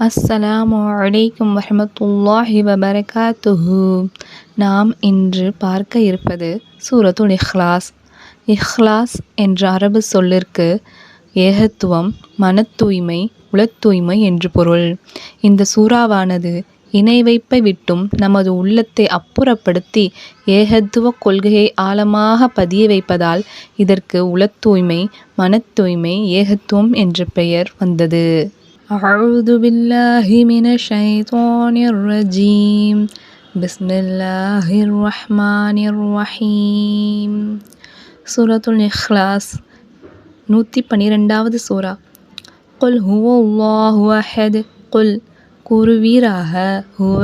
அஸ்ஸலாமு அலைக்கும் வரமத்துல்லாஹி வபரகாத்துஹு. நாம் இன்று பார்க்க இருப்பது சூரத்துல் இஹ்லாஸ். இஹ்லாஸ் என்ற அரபு சொல்லிற்கு ஏகத்துவம் மன தூய்மை உளத் தூய்மை என்று பொருள். இந்த சூறாவானது இணை வைப்பை விட்டும் நமது உள்ளத்தை அப்புறப்படுத்தி ஏகத்துவ கொள்கையை ஆழமாக பதிய வைப்பதால் இதற்கு உளத் தூய்மை தூய்மை ஏகத்துவம் என்ற பெயர் வந்தது. أعوذ بالله من الشيطان الرجيم بسم الله الرحمن الرحيم சூரத்துல் இஹ்லாஸ் நூற்றி பன்னிரெண்டாவது சூரா குல் ஹுவ அல்லாஹு அஹத் குல் கூறுவீராக ஹுவ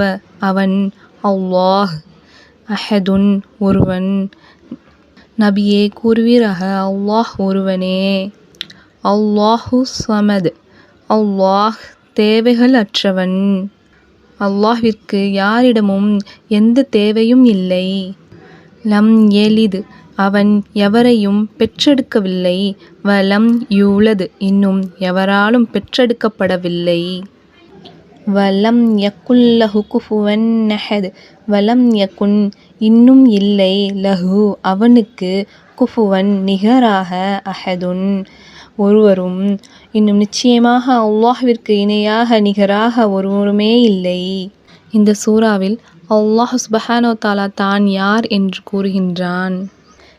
அவன் அல்லாஹ் அஹதுன் ஒருவன் நபியே கூறுவீராக அல்லாஹ் ஒருவனே அல்லாஹு சமத் அல்லாஹ் தேவைகள் அற்றவன். அல்லாஹிற்கு யாரிடமும் எந்த தேவையும் இல்லை. லம் எளிது அவன் எவரையும் பெற்றெடுக்கவில்லை. வலம் யூலது இன்னும் எவராலும் பெற்றெடுக்கப்படவில்லை. வலம் யக்குல்லஹு குஃபுவன் நஹது வலம் யக்குன் இன்னும் இல்லை. லஹு அவனுக்கு குஃபுவன் நிகராக அஹதுன். ஒருவரும் இன்னும் நிச்சயமாக அல்லாஹ்விற்கு இணையாக நிகராக ஒருவருமே இல்லை. இந்த சூறாவில் அல்லாஹ் சுபஹானோ தாலா தான் யார் என்று கூறுகின்றான்.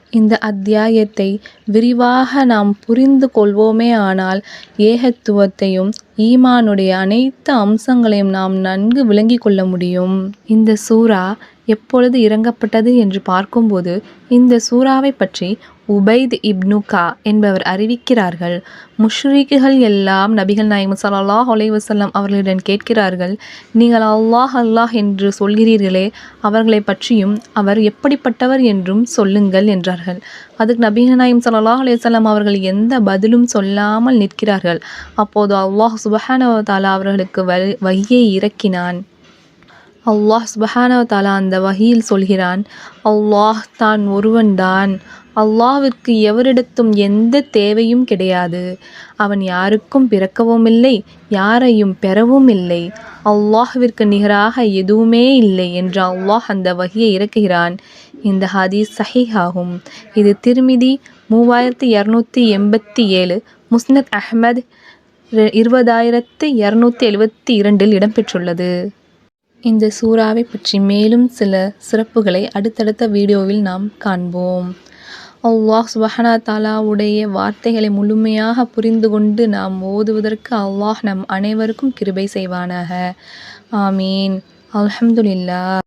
இந்த அத்தியாயத்தை விரிவாக நாம் புரிந்து கொள்வோமே ஆனால் ஏகத்துவத்தையும் ஈமானுடைய அனைத்து அம்சங்களையும் நாம் நன்கு விளங்கி கொள்ள முடியும். இந்த சூரா எப்பொழுது இறங்கப்பட்டது என்று பார்க்கும்போது இந்த சூறாவை பற்றி உபைத் இப்னு கா என்பவர் அறிவிக்கிறார்கள். முஷ்ரீக்குகள் எல்லாம் நபிகள் நாயகம் சல்லாஹ் வசல்லம் அவர்களிடம் கேட்கிறார்கள் நீங்கள் அல்லாஹ் அல்லாஹ் என்று சொல்கிறீர்களே அவர்களை பற்றியும் அவர் எப்படிப்பட்டவர் என்றும் சொல்லுங்கள் என்றார்கள். அதுக்கு நபிகள் நாயம் சல்லாஹ் அலையம் அவர்கள் எந்த பதிலும் சொல்லாமல் நிற்கிறார்கள். அப்போது அல்லாஹ் சுபஹானவ தாலா அவர்களுக்கு வகியை இறக்கினான். அல்லாஹ் சுபஹானவ தாலா அந்த வகையில் சொல்கிறான். அல்லாஹ் தான் ஒருவன்தான் அல்லாஹ்விற்கு எவரிடத்தும் எந்த தேவையும் கிடையாது. அவன் யாருக்கும் பிறக்கவும் இல்லை யாரையும் பெறவும் இல்லை. அல்லாஹ்விற்கு நிகராக எதுவுமே இல்லை என்று அல்லாஹ் அந்த வகையை இறக்குகிறான். இந்த ஹதீஸ் சஹிஹாகும். இது திருமிதி மூவாயிரத்தி இரநூத்தி எண்பத்தி ஏழு முஸ்னத் அஹ்மத் இருபதாயிரத்து இரநூத்தி எழுபத்தி இரண்டில் இடம்பெற்றுள்ளது. இந்த சூறாவை பற்றி மேலும் சில சிறப்புகளை அடுத்தடுத்த வீடியோவில் நாம் காண்போம். அல்லாஹ் சுபஹனா தாலாவுடைய வார்த்தைகளை முழுமையாக புரிந்து கொண்டு நாம் ஓதுவதற்கு அல்லாஹ் நம் அனைவருக்கும் கிருபை செய்வானாக. ஆமீன். அல்ஹம்துலில்லா